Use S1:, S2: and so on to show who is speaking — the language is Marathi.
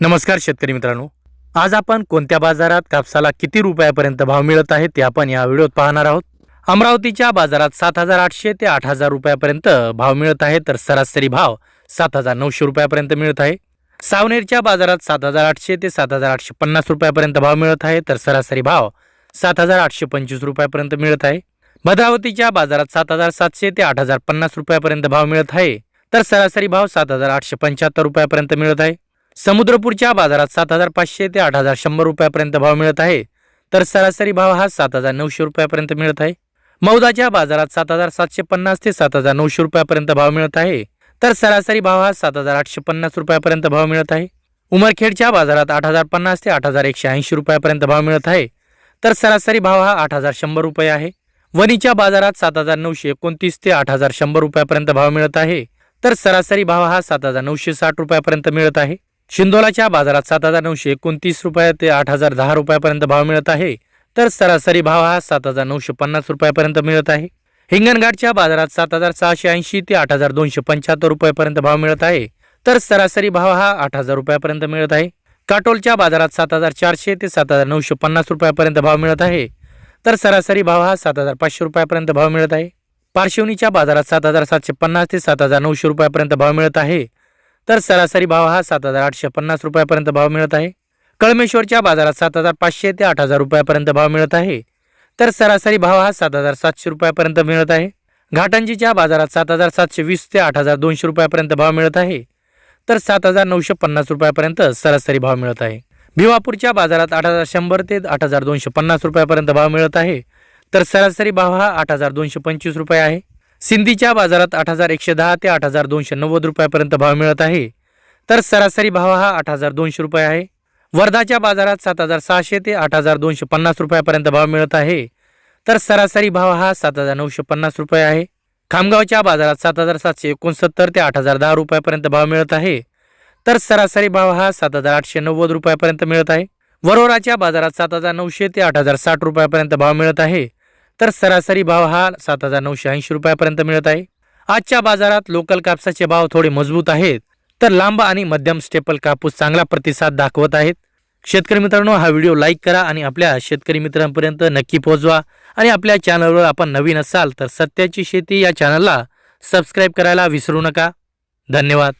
S1: नमस्कार शेतकरी मित्रांनो. आज आपण कोणत्या बाजारात कापसाला किती रुपयापर्यंत भाव मिळत आहे ते आपण या व्हिडिओत पाहणार आहोत. अमरावतीच्या बाजारात सात हजार आठशे ते आठ हजार रुपयापर्यंत भाव मिळत आहे तर सरासरी भाव सात हजार नऊशे रुपयापर्यंत मिळत आहे. सावनेरच्या बाजारात सात हजार आठशे ते सात हजार आठशे पन्नास रुपयापर्यंत भाव मिळत आहे तर सरासरी भाव सात हजार आठशे पंचवीस रुपयापर्यंत मिळत आहे. भद्रावतीच्या बाजारात सात हजार सातशे ते आठ हजार पन्नास रुपयापर्यंत भाव मिळत आहे तर सरासरी भाव सात हजार आठशे पंच्याहत्तर रुपयापर्यंत मिळत आहे. समुद्रपूरच्या बाजारात सात हजार पाचशे ते आठ हजार शंभर रुपयापर्यंत भाव मिळत आहे. तर सरासरी भाव हा सात हजार नऊशे रुपयापर्यंत मिळत आहे. मौदाच्या बाजारात सात हजार सातशे पन्नास ते सात हजार नऊशे रुपयापर्यंत भाव मिळत आहे. तर सरासरी भाव हा सात हजार आठशे पन्नास रुपयापर्यंत भाव मिळत आहे. उमरखेडच्या बाजारात आठ हजार पन्नास ते आठ हजार एकशे ऐंशी रुपयापर्यंत भाव मिळत आहे. तर सरासरी भाव हा आठ हजार शंभर रुपये आहे. वणीच्या बाजारात सात हजार नऊशे एकोणतीस ते आठ हजार शंभर रुपयापर्यंत भाव मिळत आहे. तर सरासरी भाव हा सात हजार नऊशे साठ रुपयापर्यंत मिळत आहे. शिंदोलाच्या बाजारात सात हजार नऊशे एकोणतीस रुपये ते आठ हजार दहा रुपयापर्यंत भाव मिळत आहे. तर सरासरी भाव हा सात हजार नऊशे पन्नास रुपयापर्यंत मिळत आहे. हिंगणघाटच्या बाजारात सात हजार सहाशे ऐंशी ते आठ हजार दोनशे पंच्याहत्तर रुपयापर्यंत भाव मिळत आहे. तर सरासरी भाव हा आठ हजार रुपयापर्यंत मिळत आहे. काटोलच्या बाजारात सात हजार चारशे ते सात हजार नऊशे पन्नास रुपयापर्यंत भाव मिळत आहे. तर सरासरी भाव हा सात हजार पाचशे रुपयापर्यंत भाव मिळत आहे. पार्शिवनीच्या बाजारात सात हजार सातशे पन्नास ते सात हजार नऊशे रुपयापर्यंत भाव मिळत आहे. तर सरासरी भाव हा सात हजार आठशे पन्नास रुपयापर्यंत भाव मिळत आहे. कळमेश्वरच्या बाजारात सात हजार पाचशे ते आठ हजार रुपयापर्यंत भाव मिळत आहे. तर सरासरी भाव हा सात हजार सातशे रुपयापर्यंत मिळत आहे. घाटंजीच्या बाजारात सात हजार सातशे वीस ते आठ हजार दोनशे रुपयापर्यंत भाव मिळत आहे. तर सात हजार नऊशे पन्नास रुपयापर्यंत सरासरी भाव मिळत आहे. भिवापूरच्या बाजारात आठ हजार शंभर ते आठ हजार दोनशे पन्नास रुपयापर्यंत भाव मिळत आहे. तर सरासरी भाव हा आठ हजार दोनशे पंचवीस रुपये आहे. सिंधीच्या बाजारात आठ हजार एकशे दहा ते आठ हजार दोनशे नव्वद रुपयापर्यंत भाव मिळत आहे. तर सरासरी भाव हा आठ हजार दोनशे रुपये आहे. वर्धाच्या बाजारात सात हजार सहाशे ते आठ हजार दोनशे पन्नास रुपयापर्यंत भाव मिळत आहे. तर सरासरी भाव हा सात हजार नऊशे पन्नास रुपये आहे. खामगावच्या बाजारात सात हजार सातशे एकोणसत्तर ते आठ हजार दहा रुपयापर्यंत भाव मिळत आहे. तर सरासरी भाव हा सात हजार आठशे नव्वद रुपयापर्यंत मिळत आहे. वरोराच्या बाजारात सात हजार नऊशे ते आठ हजार साठ रुपयापर्यंत भाव मिळत आहे. तर सरासरी भाव हा सात हजार नऊशे ऐंशी रुपयापर्यंत मिळत आहे. आजच्या बाजारात लोकल कापसाचे भाव थोडे मजबूत आहेत तर लांब आणि मध्यम स्टेपल कापूस चांगला प्रतिसाद दाखवत आहेत. शेतकरी मित्रांनो हा व्हिडिओ लाईक करा आणि आपल्या शेतकरी मित्रांपर्यंत नक्की पोहोचवा. आणि आपल्या चॅनलवर आपण नवीन असाल तर सत्याची शेती या चॅनलला सबस्क्राईब करायला विसरू नका. धन्यवाद.